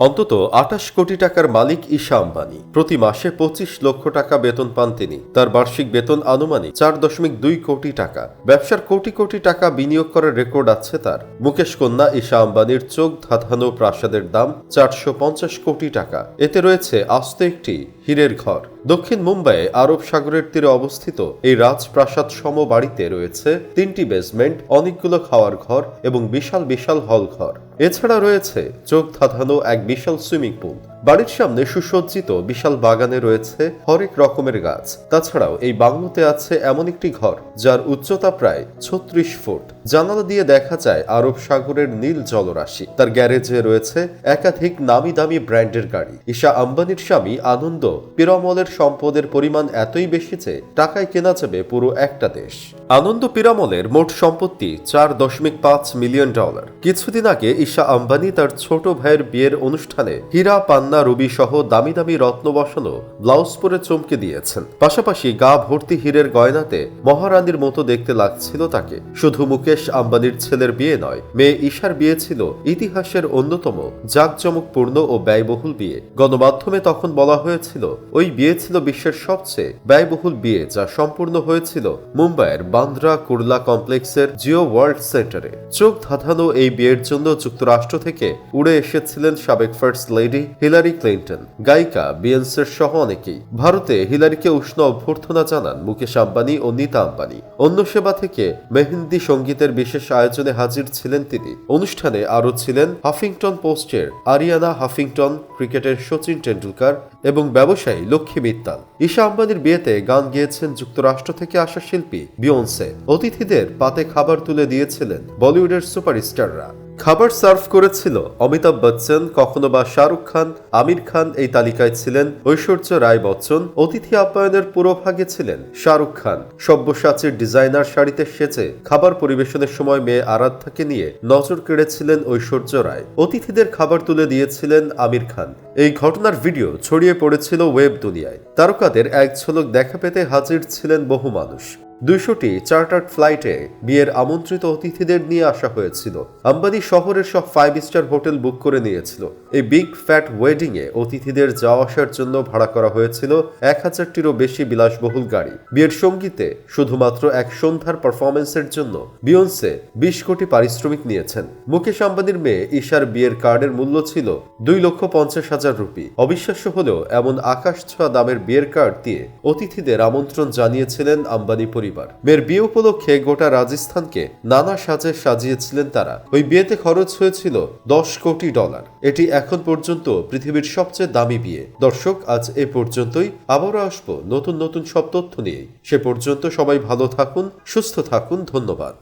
অন্তত আঠাশ কোটি টাকার মালিক ঈশা আম্বানি। প্রতি মাসে পঁচিশ লক্ষ টাকা বেতন পান তিনি। তার বার্ষিক বেতন আনুমানিক চার দশমিক দুই কোটি টাকা। ব্যবসার কোটি কোটি টাকা বিনিয়োগ করার রেকর্ড আছে তার। মুকেশ কন্যা ঈশা আম্বানির চোখ ধাঁধানো প্রাসাদের দাম চারশো পঞ্চাশ কোটি টাকা। এতে রয়েছে আস্ত একটি হীরের ঘর। দক্ষিণ মুম্বাইয়ে আরব সাগরের তীরে অবস্থিত এই রাজপ্রাসাদ সম বাড়িতে রয়েছে তিনটি বেসমেন্ট অনেকগুলো খাওয়ার ঘর এবং বিশাল বিশাল হল ঘর। এছাড়া রয়েছে চোখ ধাঁধানো এক বিশাল সুইমিং পুল বাড়ির সামনে সুসজ্জিত বিশাল বাগানে রয়েছে হরেক রকমের গাছ। তাছাড়াও এই বাংলোতে আছে এমন একটি ঘর, যার উচ্চতা প্রায় ছত্রিশ ফুট। জানালা দিয়ে দেখা যায় আরব সাগরের নীল জলরাশি। তার গ্যারেজে রয়েছে একাধিক নামি দামি ব্র্যান্ডের গাড়ি। ঈশা আম্বানির স্বামী আনন্দ পিরামলের সম্পদের পরিমাণ এতই বেশি যে টাকায় কেনা যাবে পুরো একটা দেশ। আনন্দ পিরামলের মোট সম্পত্তি চার দশমিক পাঁচ মিলিয়ন ডলার। কিছুদিন আগে ঈশা আম্বানি তার ছোট ভাইয়ের বিয়ের অনুষ্ঠানে হীরা পান্না রুবি সহ দামি দামি রত্ন বসানো ব্লাউজ পরে চমকে দিয়েছেন। পাশাপাশি গা ভর্তি হীরের গয়নাতে মহারানীর মতো দেখতে লাগছিল তাকে। শুধু মুকেশ আম্বানির ছেলের বিয়ে নয়, মেয়ে ঈশার বিয়ে ছিল ইতিহাসের অন্যতম জাঁকজমকপূর্ণ ও ব্যয়বহুল বিয়ে। গণমাধ্যমে তখন বলা হয়েছিল, ওই বিয়ে ছিল বিশ্বের সবচেয়ে ব্যয়বহুল বিয়ে, যা সম্পূর্ণ হয়েছিল মুম্বাইয়ের বান্দ্রা কুর্লা কমপ্লেক্সের জিও ওয়ার্ল্ড সেন্টারে। চোখ ধাঁধানো এই বিয়ের জন্য যুক্তরাষ্ট্র থেকে উড়ে এসেছিলেন সাবেক ফার্স্ট লেডি হিলারি ক্লিন্টন, গায়িকা বিয়েন্সের সহ অনেকেই। ভারতে হিলারিকে উষ্ণ অভ্যর্থনা জানান মুকেশ আম্বানি ও নীতা আম্বানি। অন্য সেবা থেকে মেহেন্দি সঙ্গীতের বিশেষ আয়োজনে হাজির ছিলেন তিনি। অনুষ্ঠানে আরও ছিলেন হাফিংটন পোস্টের আরিয়ানা হাফিংটন, ক্রিকেটের সচিন টেন্ডুলকার এবং ব্যবসায়ী লক্ষ্মী মিত্তাল। ঈশা আম্বানির বিয়েতে গান গেয়েছেন যুক্তরাষ্ট্র থেকে আসা শিল্পী বিয়ন্সে। অতিথিদের পাতে খাবার তুলে দিয়েছিলেন বলিউডের সুপারস্টাররা। খাবার সার্ভ করেছিল অমিতাভ বচ্চন, কখনো বা শাহরুখ খান, আমির খান এই তালিকায় ছিলেন। ঐশ্বর্য রায় বচ্চন অতিথি আপ্যায়নের পুরোভাগে ছিলেন শাহরুখ খান। সব্যসাচীর ডিজাইনার শাড়িতে সেচে খাবার পরিবেশনের সময় মেয়ে আরাধ্যাকে নিয়ে নজর কেড়েছিলেন ঐশ্বর্য রায়। অতিথিদের খাবার তুলে দিয়েছিলেন আমির খান। এই ঘটনার ভিডিও ছড়িয়ে পড়েছিল ওয়েব দুনিয়ায়। তারকাদের এক ঝলক দেখা পেতে হাজির ছিলেন বহু মানুষ। দুইশোটি চার্টার্ড ফ্লাইটে বিয়ের আমন্ত্রিত অতিথিদের নিয়ে আসা হয়েছিল। আম্বানি শহরের সব ফাইভ স্টার হোটেল বুক করে নিয়েছিল। এই বিগ ফ্যাট ওয়েডিং এ অতিথিদের যাওয়া আসার জন্য ভাড়া করা হয়েছিল এক হাজারটিরও বেশি বিলাসবহুল গাড়ি। বিয়ের সঙ্গীতে শুধুমাত্র এক সন্ধ্যার পারফরমেন্সের জন্য বিয়ন্সে বিশ কোটি পারিশ্রমিক নিয়েছেন। মুকেশ আম্বানির মেয়ে ঈশার বিয়ের কার্ডের মূল্য ছিল দুই লক্ষ পঞ্চাশ হাজার রুপি। অবিশ্বাস্য হলেও এমন আকাশ ছোঁয়া দামের বিয়ের কার্ড দিয়ে অতিথিদের আমন্ত্রণ জানিয়েছিলেন আম্বানি পরিবার। মেয়ের বিয়ে উপলক্ষে গোটা রাজস্থানকে নানা সাজে সাজিয়েছিলেন তারা। ওই বিয়েতে খরচ হয়েছিল দশ কোটি ডলার। এটি এখন পর্যন্ত পৃথিবীর সবচেয়ে দামি বিয়ে। দর্শক, আজ এ পর্যন্তই। আবারও আসব নতুন নতুন সব তথ্য নিয়ে সে পর্যন্ত সবাই ভালো থাকুন, সুস্থ থাকুন। ধন্যবাদ।